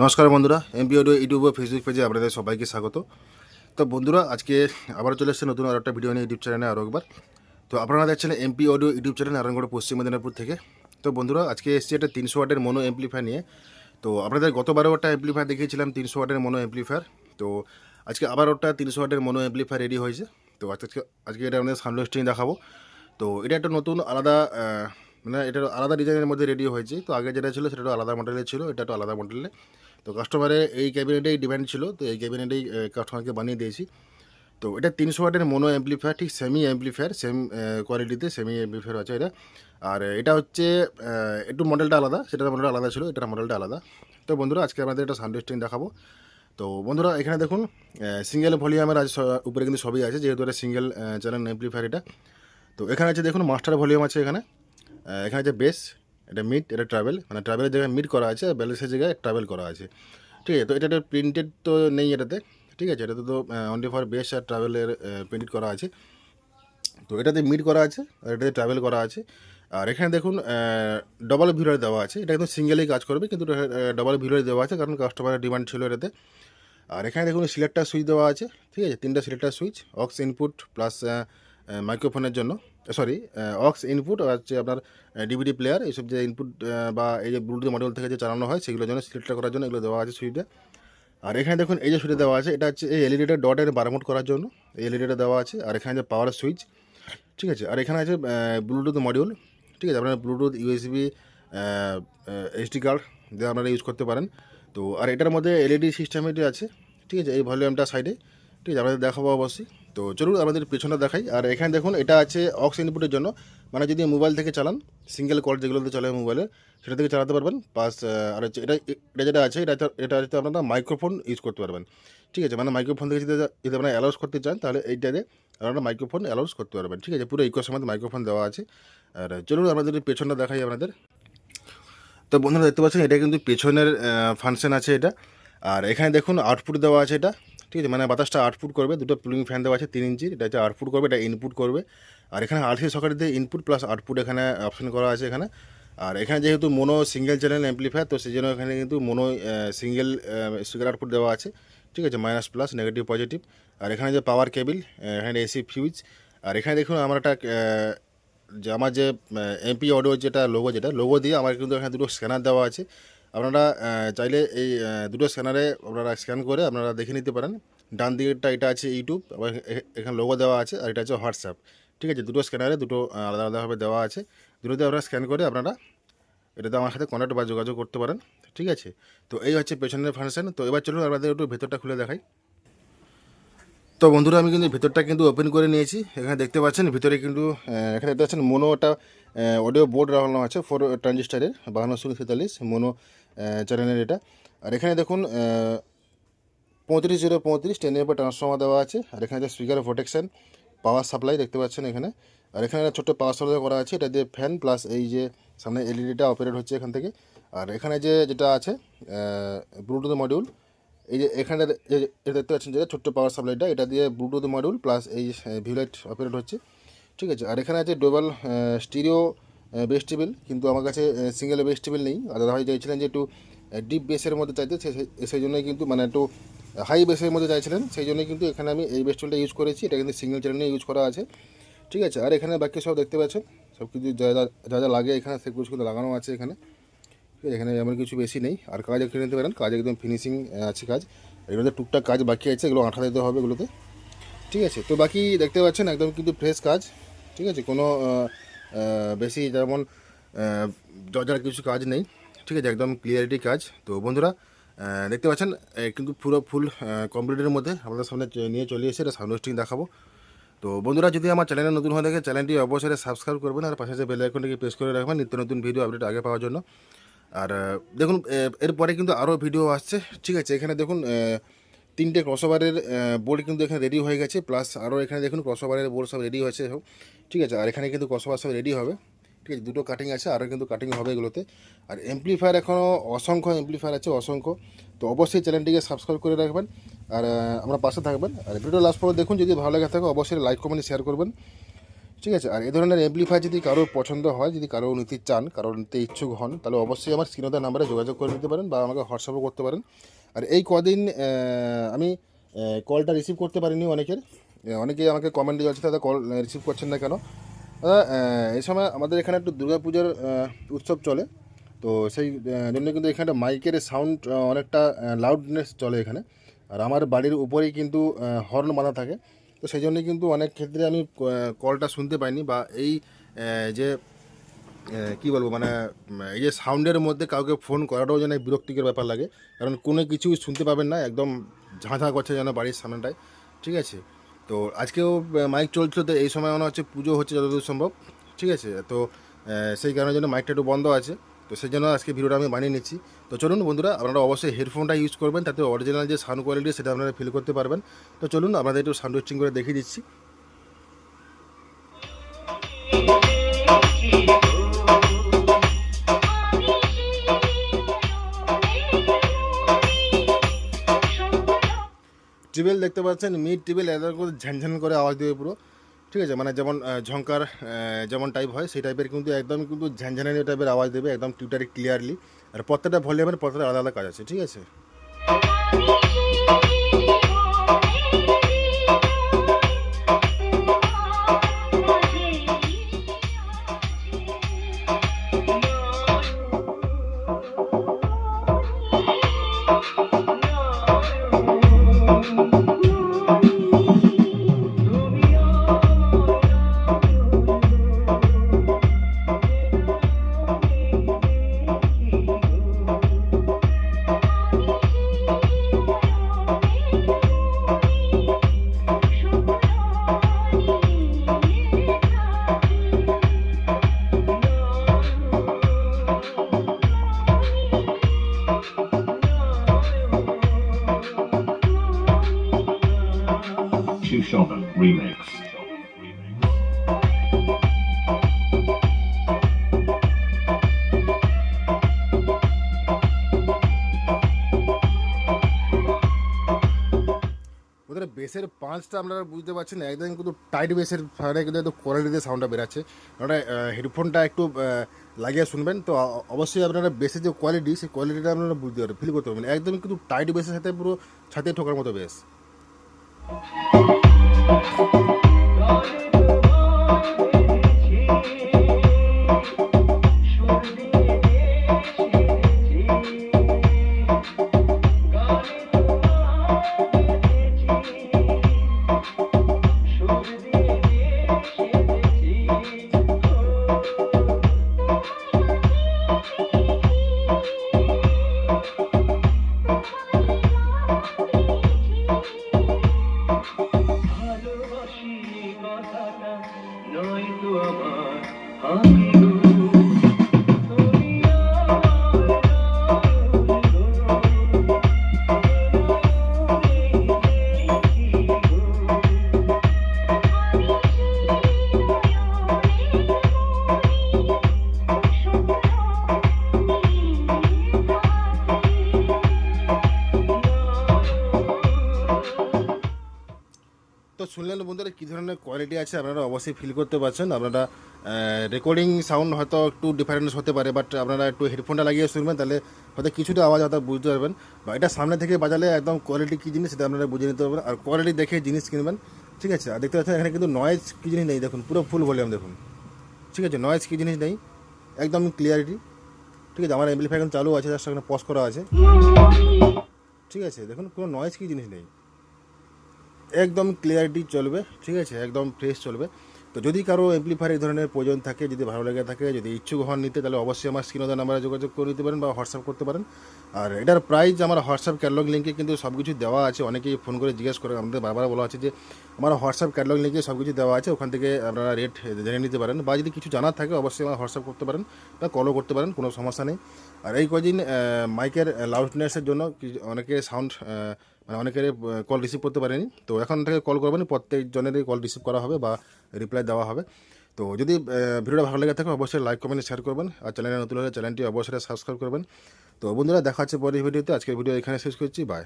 নমস্কার বন্ধুরা MP audio YouTube ও ফেসবুক পেজে আপনাদের সবাইকে স্বাগত। তো বন্ধুরা, আজকে আবার চলে এসেছে নতুন আর একটা ভিডিও নিয়ে ইউটিউব চ্যানেলে আরও একবার। তো আপনারা দেখছেন MP audio YouTube channel Narayangarh, পশ্চিম মেদিনীপুর থেকে। তো বন্ধুরা, আজকে এসেছি একটা তিনশো ওয়াটের মনো এমপ্লিফায়ার নিয়ে। তো আপনাদের গতবারও একটা এমপ্লিফায়ার দেখিয়েছিলাম, তিনশো ওয়াটের মনো এমপ্লিফায়ার তো আজকে আবার ওটা তিনশো ওয়াটের মনো এমপ্লিফায়ার রেডি হয়েছে। তো আজকে আজকে এটা আমাদের সাউন্ড লিস্টিং দেখাবো। তো এটা একটা নতুন, আলাদা মানে এটা আলাদা ডিজাইনের মধ্যে রেডি হয়েছে। তো আগে যেটা ছিল সেটা আলাদা মডেলের ছিল, এটা একটু আলাদা মডেলের তো কাস্টমারের এই ক্যাবিনেটেই ডিমান্ড ছিল, তো এই ক্যাবিনেটেই কাস্টমারকে বানিয়ে দিয়েছি। তো এটা তিনশো ওয়াটের মনো অ্যাম্পলিফায়ার ঠিক সেমি অ্যাম্পলিফায়ার সেম কোয়ালিটিতে সেমি অ্যাম্পলিফায়ার আছে এটা। আর এটা হচ্ছে একটু মডেলটা আলাদা, সেটার মডেলটা আলাদা ছিল, এটার মডেলটা আলাদা। তো বন্ধুরা, আজকে আমাদের একটা সাউন্ড টেস্টিং দেখাবো। তো বন্ধুরা, এখানে দেখুন সিঙ্গেল ভলিউমের আজ উপরে কিন্তু সবই আছে, যেহেতু এটা সিঙ্গেল চ্যানেল অ্যাম্পলিফায়ার এটা। তো এখানে আছে দেখুন মাস্টার ভলিউম আছে এখানে। এখানে আছে বেস এটা মিড এটা ট্রাভেল মানে ট্রাভেলের জায়গায় মিড করা আছে, আর ব্যালেন্সের জায়গায় ট্রাভেল করা আছে। ঠিক আছে? তো এটা একটা প্রিন্টেড তো নেই এটাতে, ঠিক আছে? এটাতে তো অনলি ফর বেস আর ট্রাভেলের প্রিন্টেড করা আছে। তো এটাতে মিড করা আছে, আর এটাতে ট্রাভেল করা আছে। আর এখানে দেখুন ডবল ভিউলার দেওয়া আছে। এটা কিন্তু সিঙ্গেলেই কাজ করবে, কিন্তু ডবল ভিউলার দেওয়া আছে, কারণ কাস্টমারের ডিমান্ড ছিল এটাতে। আর এখানে দেখুন সিলেক্টার সুইচ দেওয়া আছে, ঠিক আছে? তিনটা selector switch aux input plus মাইক্রোফোনের জন্য। সরি অক্স ইনপুট আর হচ্ছে আপনার ডিভিডি প্লেয়ার এইসব যে ইনপুট বা এই যে ব্লুটুথ মডেল থেকে যে চালানো হয়, সেগুলোর জন্য সিলেক্টার করার জন্য এগুলো দেওয়া আছে সুইচটা আর এখানে দেখুন, এই যে সুইচটা দেওয়া আছে, এটা হচ্ছে এই এলইডিটা ডটের বারামোট করার জন্য, এই এলইডিটা দেওয়া আছে। আর এখানে যে পাওয়ার সুইচ ঠিক আছে? আর এখানে আছে ব্লুটুথ মডিউল ঠিক আছে? আপনারা ব্লুটুথ ইউএসবি এইচডি কার্ড দিয়ে আপনারা ইউজ করতে পারেন। তো, আর এটার মধ্যে এলইডি সিস্টেমেটি আছে, ঠিক আছে? এই ভলিউমটা সাইডে ঠিক আছে? আপনাদের দেখাবো অবশ্যই। তো চলুন আমাদের পেছনে দেখাই। আর এখানে দেখুন, এটা আছে অক্স ইনপুটের জন্য। মানে যদি মোবাইল থেকে চালান সিঙ্গেল কল যেগুলোতে চলে মোবাইলে সেটা থেকে চালাতে পারবেন। প্লাস আর হচ্ছে এটা এটা যেটা আছে, এটা এটা হচ্ছে আপনারা মাইক্রোফোন ইউজ করতে পারবেন। ঠিক আছে? মানে মাইক্রোফোন থেকে যদি যদি আপনারা অ্যালাউস করতে চান, তাহলে এইটাতে আপনারা মাইক্রোফোন অ্যালাউস করতে পারবেন। ঠিক আছে? পুরো ইকোর মধ্যে মাইক্রোফোন দেওয়া আছে। আর চলুন আমাদের পেছনটা দেখাই আপনাদের। তো বন্ধুরা, দেখতে পাচ্ছেন, এটা কিন্তু পেছনের ফাংশন আছে এটা। আর এখানে দেখুন আউটপুট দেওয়া আছে এটা। ঠিক আছে মানে বাতাসটা আউটপুট করবে, দুটো প্লুইং ফ্যান দেওয়া আছে, তিন ইঞ্চির এটা হচ্ছে আউটপুট করবে, এটা ইনপুট করবে। আর এখানে আরসি সকেট দিয়ে ইনপুট প্লাস আউটপুট এখানে অপশন করা আছে এখানে। আর এখানে যেহেতু মোনো সিঙ্গেল চ্যানেল অ্যাম্পলিফায়ার তো সেই জন্য এখানে কিন্তু মোনো সিঙ্গেল স্পিকার আউটপুট দেওয়া আছে। ঠিক আছে মাইনাস প্লাস নেগেটিভ পজিটিভ আর এখানে যে পাওয়ার কেবিল এখানে এসি ফিউজ আর এখানে দেখুন আমার একটা যে আমার যে এমপি অডিও যেটা লোগো যেটা লোগো দিয়ে আমার কিন্তু এখানে দুটো স্ক্যানার দেওয়া আছে। আপনারা চাইলে এই দুটো স্ক্যানারে আপনারা স্ক্যান করে আপনারা দেখে নিতে পারেন। ডান দিকেরটা এটা আছে ইউটিউব আবার এখানে লোগো দেওয়া আছে আর এটা হচ্ছে হোয়াটসঅ্যাপ ঠিক আছে, দুটো স্ক্যানারে দুটো আলাদা আলাদাভাবে দেওয়া আছে। দুটোতে আপনারা স্ক্যান করে আপনারা এটাতে আমার সাথে কন্ট্যাক্ট বা যোগাযোগ করতে পারেন। ঠিক আছে? তো এই হচ্ছে পেছনের ফাংশন তো এবার চলুন আপনাদের একটু ভেতরটা খুলে দেখাই। তো বন্ধুরা, আমি কিন্তু ভেতরটা কিন্তু ওপেন করে নিয়েছি। এখানে দেখতে পাচ্ছেন, ভিতরে কিন্তু এখানে দেখতে পাচ্ছেন মোনো একটা অডিও বোর্ড রাখানো আছে ফোর ট্রানজিস্টারের বাহান্ন ষোলো তেতাল্লিশ মোনো চ্যানেলের এটা। আর এখানে দেখুন পঁয়ত্রিশ জিরো পঁয়ত্রিশ টেনের উপর ট্রান্সফর্মার দেওয়া আছে। আর এখানে যে স্পিকার প্রোটেকশন পাওয়ার সাপ্লাই দেখতে পাচ্ছেন এখানে। আর এখানে একটা ছোট্ট পাওয়ার সাপ্লাই করা আছে, এটা দিয়ে ফ্যান প্লাস এই যে সামনে এলইডিটা অপারেট হচ্ছে এখান থেকে। আর এখানে যে যেটা আছে ব্লুটুথ মডিউল এই যে এখানে এটা দেখতে পাচ্ছেন যে ছোট্ট পাওয়ার সাপ্লাইটা এটা দিয়ে ব্লুটুথ মডিউল প্লাস এই ভিউলাইট অপারেট হচ্ছে। ঠিক আছে? আর এখানে আছে ডোবাল স্টিরিও বেস টেবিল, কিন্তু আমার কাছে সিঙ্গেল বেস টেবিল নেই। আর দাদাভাই চাইছিলেন যে একটু ডিপ বেসের মধ্যে চাইতে, সে- সে- সেই জন্যই কিন্তু মানে একটু হাই বেসের মধ্যে চাইছিলেন। সেই জন্যই কিন্তু এখানে আমি এই বেস টেবিলটা ইউজ করেছি। এটা কিন্তু সিঙ্গেল চ্যানেলে ইউজ করা আছে। ঠিক আছে, আর এখানে বাকি সব দেখতে পাচ্ছেন, সব কিছু যা যা যা লাগে এখানে সেগুলো কিন্তু লাগানো আছে এখানে। ঠিক আছে, এখানে এমন কিছু বেশি নেই। আর কাজ একটু নিতে পারেন, কাজ একদম ফিনিশিং আছে কাজ। এগুলোতে টুকটাক কাজ বাকি আছে, এগুলো আঠা দিতে হবে এগুলোতে। ঠিক আছে, তো বাকি দেখতে পাচ্ছেন, একদম কিন্তু ফ্রেশ কাজ। ঠিক আছে, কোনো বেশি যেমন দরজার কিছু কাজ নেই। ঠিক আছে, একদম ক্লিয়ারিটি কাজ। তো বন্ধুরা দেখতে পাচ্ছেন কিন্তু পুরো ফুল কমপ্লিটের মধ্যে আপনাদের সামনে নিয়ে চলে এসে এটা সাউন্ড হোস্টিং দেখাবো। তো বন্ধুরা, যদি আমার চ্যানেলে নতুন হয়ে থাকে চ্যানেলটি অবশ্যই সাবস্ক্রাইব করবেন আর পাশে বেল আইকনটিকে প্রেস করে রাখবেন, নিত্য নতুন ভিডিও আপডেট আগে পাওয়ার জন্য। আর দেখুন এরপরে কিন্তু আরও ভিডিও আসছে। ঠিক আছে, এখানে দেখুন তিনটে ক্রসওভারের বোর্ড কিন্তু এখানে রেডি হয়ে গেছে প্লাস আরও এখানে দেখুন ক্রসওভারের বোর্ড সব রেডি হয়েছে, সব, ঠিক আছে? আর এখানে কিন্তু ক্রসওভার সব রেডি হবে, ঠিক আছে? দুটো কাটিং আছে আরও কিন্তু কাটিং হবে এগুলোতে। আর এমপ্লিফায়ার এখনও অসংখ্য এমপ্লিফায়ার আছে, অসংখ্য। তো অবশ্যই চ্যানেলটিকে সাবস্ক্রাইব করে রাখবেন, আর আমরা পাশে থাকবেন। আর ভিডিও লাস্ট পর্যন্ত দেখুন, যদি ভালো লাগে থাকে, অবশ্যই লাইক কমেন্ট শেয়ার করবেন, ঠিক আছে? আর এ ধরনের অ্যাম্পলিফায়ার যদি কারোর পছন্দ হয়, যদি কারও নিতে চান, কারও নিতে ইচ্ছুক হন, তাহলে অবশ্যই আমার স্ক্রিনদার নাম্বারে যোগাযোগ করে নিতে পারেন, বা আমাকে হোয়াটসঅ্যাপও করতে পারেন। আর এই কদিন আমি কলটা রিসিভ করতে পারিনি অনেকের। অনেকেই আমাকে কমেন্ট দিয়ে যাচ্ছে দাদা কল রিসিভ করছেন না কেন? এই সময় আমাদের এখানে একটু দুর্গাপূজার উৎসব চলে। তো সেই জন্য কিন্তু এখানে মাইকের সাউন্ড অনেকটা লাউডনেস চলে এখানে। আর আমার বাড়ির উপরেই কিন্তু হর্ন বাঁধা থাকে। তো সেই জন্যই কিন্তু অনেক ক্ষেত্রে আমি কলটা শুনতে পাইনি বা এই যে কি বলব মানে এই যে সাউন্ডের মধ্যে কাউকে ফোন করাটাও যেন বিরক্তিকর ব্যাপার লাগে, কারণ কোনো কিছুই শুনতে পাবেন না, একদম ঝাঁঝা করছে যেন বাড়ির সামনেটায়, ঠিক আছে? তো আজকেও মাইক চলছিল, তো এই সময় মনে হচ্ছে পুজো হচ্ছে যতদূর সম্ভব, ঠিক আছে? তো সেই কারণের জন্য মাইকটা একটু বন্ধ আছে, তো সেই জন্য আজকে ভিডিওটা আমি বানিয়ে নিচ্ছি। তো চলুন বন্ধুরা, আপনারা অবশ্যই হেডফোনটা ইউজ করবেন, তাতে অরিজিনাল যে সাউন্ড কোয়ালিটি সেটা আপনারা ফিল করতে পারবেন। তো চলুন, আপনাদের একটু সাউন্ড করে দেখিয়ে দিচ্ছি। টিবেল দেখতে পাচ্ছেন, মিড টিবেল, এদের করে ঝ্যানঝ্যান করে আওয়াজ দেবে পুরো। ঠিক আছে? মানে যেমন ঝঙ্কার যেমন টাইপ হয়, সেই টাইপের কিন্তু একদম কিন্তু ঝ্যানঝ্যানানি টাইপের আওয়াজ দেবে একদম টিউটারি ক্লিয়ারলি আর প্রত্যেকটা ভলিউমের প্রত্যেকটা আলাদা আলাদা কাজ আছে, ঠিক আছে? Shoshana Remix. ওদের বেসের পাঁচটা আপনারা বুঝতে পারছেন একদম কিন্তু টাইট বেসের ফায়ারে কিন্তু একদম কোয়ালিটিতে সাউন্ডটা বেরাচ্ছে। ওটা হেডফোনটা একটু লাগিয়ে শুনবেন, তো অবশ্যই আপনারা বেসের যে কোয়ালিটি সেই কোয়ালিটিটা আপনারা বুঝতে পারবেন ফিল করতে পারবেন। একদম কিন্তু টাইট বেসের সাথে পুরো ছাতে ঠোকার মতো বেস Glória. তো শুনলেন বন্ধুরা, কী ধরনের কোয়ালিটি আছে আপনারা অবশ্যই ফিল করতে পারছেন। আপনারা রেকর্ডিং সাউন্ড হয়তো একটু ডিফারেন্স হতে পারে বাট আপনারা একটু হেডফোনটা লাগিয়ে শুনবেন, তাহলে হয়তো কিছুটা আওয়াজ হয়তো বুঝতে পারবেন। বা এটা সামনে থেকে বাজালে একদম কোয়ালিটি কী জিনিস সেটা আপনারা বুঝে নিতে পারবেন। আর কোয়ালিটি দেখে জিনিস কিনবেন, ঠিক আছে? আর দেখতে পাচ্ছেন এখানে কিন্তু নয়েজ কী জিনিস নেই, দেখুন, পুরো ফুল ভলিউম দেখুন। ঠিক আছে নয়েজ কী জিনিস নেই, একদম ক্লিয়ারিটি ঠিক আছে, আমার এমপ্লিফাই এখন চালু আছে তার সঙ্গে পজ করা আছে। ঠিক আছে, দেখুন, কোনো নয়েজ কী জিনিস নেই। একদম ক্লিয়ারিটি চলবে ঠিক আছে? একদম ফ্রেশ চলবে। তো যদি কারও এমপ্লিফায়ার এই ধরনের প্রয়োজন থাকে, যদি ভালো লেগে থাকে, যদি ইচ্ছুক হন নিতে, তাহলে অবশ্যই আমার স্ক্রিনদার নাম্বারে যোগাযোগ করে নিতে পারেন বা হোয়াটসঅ্যাপ করতে পারেন। আর এটার প্রাইস আমার হোয়াটসঅ্যাপ ক্যাটলগ লিঙ্কে কিন্তু সব কিছু দেওয়া আছে। অনেকেই ফোন করে জিজ্ঞেস করে, আমাদের বারবার বলা আছে যে, আমার হোয়াটসঅ্যাপ ক্যাটলগ লিঙ্কে সব কিছু দেওয়া আছে, ওখান থেকে আপনারা রেট জেনে নিতে পারেন বা যদি কিছু জানার থাকে, অবশ্যই আমার হোয়াটসঅ্যাপ করতে পারেন বা কলও করতে পারেন, কোনো সমস্যা নেই। আর এই কদিন মাইকের লাউডনেসের জন্য অনেকে সাউন্ড মানে অনেকের কল রিসিভ করতে পারেনি। তো এখন থেকে কল করবেন, প্রত্যেকজনেরই কল রিসিভ করা হবে বা রিপ্লাই দেওয়া হবে। তো যদি ভিডিওটা ভালো লেগে থাকে, অবশ্যই লাইক কমেন্ট শেয়ার করবেন। আর চ্যানেলে নতুন হলে চ্যানেলটি অবশ্যই সাবস্ক্রাইব করবেন। তো বন্ধুরা, দেখা হচ্ছে পরের ভিডিওতে আজকের ভিডিও এখানে শেষ করছি। বাই